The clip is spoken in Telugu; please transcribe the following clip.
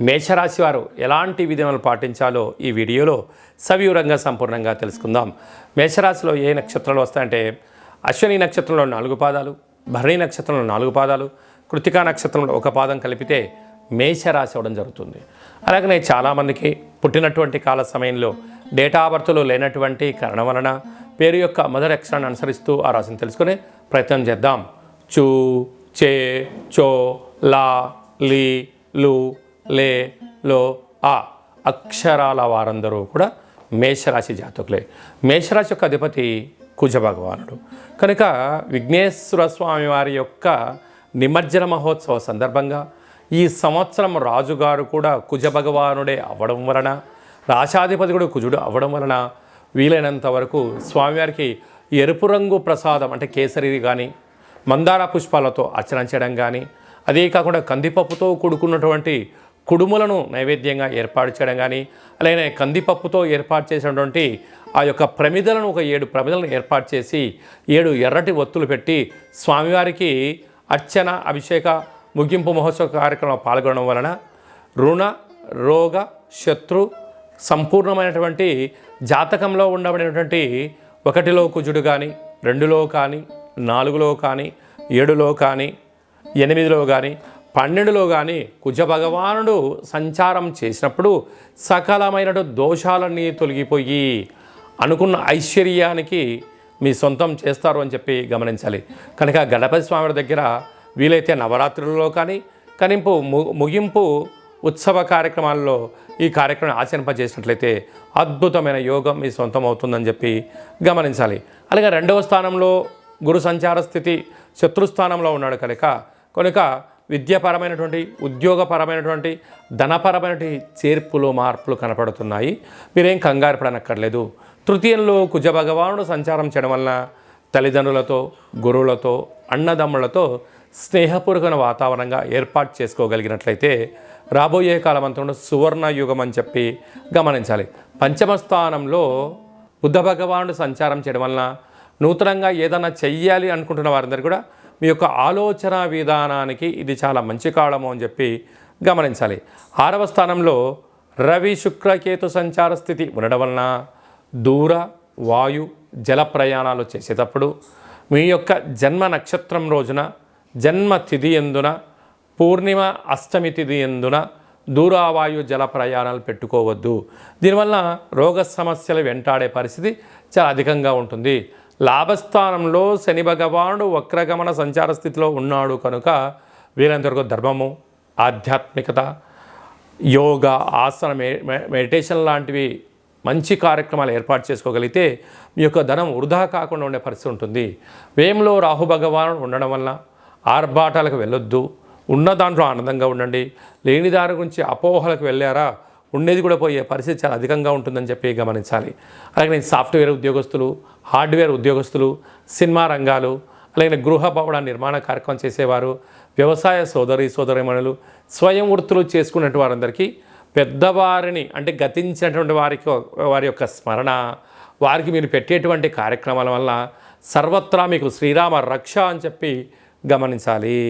మేషరాశి వారు ఎలాంటి విధములు పాటించాలో ఈ వీడియోలో సవివరంగా సంపూర్ణంగా తెలుసుకుందాం. మేషరాశిలో ఏ నక్షత్రాలు వస్తాయంటే అశ్విని నక్షత్రంలో నాలుగు పాదాలు భరణి నక్షత్రంలో నాలుగు పాదాలు కృతికా నక్షత్రంలో ఒక పాదం కలిపితే మేషరాశి అవ్వడం జరుగుతుంది. అలాగనే చాలామందికి పుట్టినటువంటి కాల సమయంలో డేటా బర్త్లో లేనటువంటి కారణం వలన పేరు యొక్క మొదటి అక్షరాన్ని అనుసరిస్తూ ఆ రాశిని తెలుసుకునే ప్రయత్నం చేద్దాం. చూ చే చో లా లీ లు లే లో ఆ అక్షరాల వారందరూ కూడా మేషరాశి జాతకులే. మేషరాశి యొక్క అధిపతి కుజ భగవానుడు కనుక విఘ్నేశ్వర స్వామి వారి యొక్క నిమజ్జన మహోత్సవ సందర్భంగా ఈ సంవత్సరం రాజుగారు కూడా కుజ భగవానుడే అవ్వడం వలన రాశాధిపతి కూడా కుజుడు అవ్వడం వలన వీలైనంత వరకు స్వామివారికి ఎరుపు రంగు ప్రసాదం అంటే కేసరి కానీ మందార పుష్పాలతో అర్చన చేయడం కానీ అదే కాకుండా కందిపప్పుతో కూడుకున్నటువంటి కుడుములను నైవేద్యంగా ఏర్పాటు చేయడం కానీ అలాగే కందిపప్పుతో ఏర్పాటు చేసినటువంటి ఆ యొక్క ప్రమిదలను ఒక ఏడు ప్రమిదలను ఏర్పాటు చేసి ఏడు ఎర్రటి ఒత్తులు పెట్టి స్వామివారికి అర్చన అభిషేక ముగింపు మహోత్సవ కార్యక్రమంలో పాల్గొనడం వలన రుణ రోగ శత్రు సంపూర్ణమైనటువంటి జాతకంలో ఉండబడినటువంటి ఒకటిలో కుజుడు కానీ రెండులో కానీ నాలుగులో కానీ ఏడులో కానీ ఎనిమిదిలో కానీ పన్నెండులో కానీ కుజ భగవానుడు సంచారం చేసినప్పుడు సకలమైన దోషాలన్నీ తొలగిపోయి అనుకున్న ఐశ్వర్యానికి మీ సొంతం చేస్తారు అని చెప్పి గమనించాలి. కనుక గణపతి స్వామి దగ్గర వీలైతే నవరాత్రులలో కానీ కనింపు ము- ముగింపు ఉత్సవ కార్యక్రమాల్లో ఈ కార్యక్రమం ఆచరింపజేసినట్లయితే అద్భుతమైన యోగం మీ సొంతం అవుతుందని చెప్పి గమనించాలి. అలాగే రెండవ స్థానంలో గురు సంచార స్థితి శత్రుస్థానంలో ఉన్నాడు కనుక కనుక విద్యాపరమైనటువంటి ఉద్యోగపరమైనటువంటి ధనపరమైనటువంటి చేర్పులు మార్పులు కనపడుతున్నాయి. మీరేం కంగారు పడనక్కర్లేదు. తృతీయంలో కుజ భగవానుడు సంచారం చేయడం వలన తల్లిదండ్రులతో గురువులతో అన్నదమ్ములతో స్నేహపూర్వకమైన వాతావరణంగా ఏర్పాటు చేసుకోగలిగినట్లయితే రాబోయే కాలమంతా సువర్ణ యుగం అని చెప్పి గమనించాలి. పంచమ స్థానంలో బుద్ధ భగవానుడు సంచారం చేయడం వలన నూతనంగా ఏదైనా చెయ్యాలి అనుకుంటున్న వారందరూ కూడా మీ యొక్క ఆలోచన విధానానికి ఇది చాలా మంచి కాలము అని చెప్పి గమనించాలి. ఆరవ స్థానంలో రవి శుక్రకేతు సంచార స్థితి ఉండడం వలన దూర వాయు జల ప్రయాణాలు చేసేటప్పుడు మీ యొక్క జన్మ నక్షత్రం రోజున జన్మ తిథి ఎందున పూర్ణిమ అష్టమి తిథి ఎందున దూరావాయు జల ప్రయాణాలు పెట్టుకోవద్దు. దీనివల్ల రోగ సమస్యలు వెంటాడే పరిస్థితి చాలా అధికంగా ఉంటుంది. లాభస్థానంలో శని భగవానుడు వక్రగమన సంచార స్థితిలో ఉన్నాడు కనుక వీరంతవరకు ధర్మము ఆధ్యాత్మికత యోగా ఆసన మెడిటేషన్ లాంటివి మంచి కార్యక్రమాలు ఏర్పాటు చేసుకోగలిగితే మీ యొక్క ధనం వృధా కాకుండా ఉండే పరిస్థితి ఉంటుంది. వేయంలో రాహు భగవానుడు ఉండడం వల్ల ఆర్భాటాలకు వెళ్ళొద్దు. ఉన్న దాంట్లో ఆనందంగా ఉండండి. లేని దాని గురించి అపోహలకు వెళ్ళారా? ఉండేది కూడా పోయే పరిస్థితి చాలా అధికంగా ఉంటుందని చెప్పి గమనించాలి. అలాగే నేను సాఫ్ట్వేర్ ఉద్యోగస్తులు హార్డ్వేర్ ఉద్యోగస్తులు సినిమా రంగాలు అలాగే గృహ భవన నిర్మాణ కార్యక్రమం చేసేవారు వ్యవసాయ సోదరి సోదరిమణులు స్వయం వృత్తులు చేసుకున్నటువంటి వారందరికీ పెద్దవారిని అంటే గతించినటువంటి వారికి వారి యొక్క స్మరణ వారికి మీరు పెట్టేటువంటి కార్యక్రమాల వల్ల సర్వత్రా మీకు శ్రీరామ రక్ష అని చెప్పి గమనించాలి.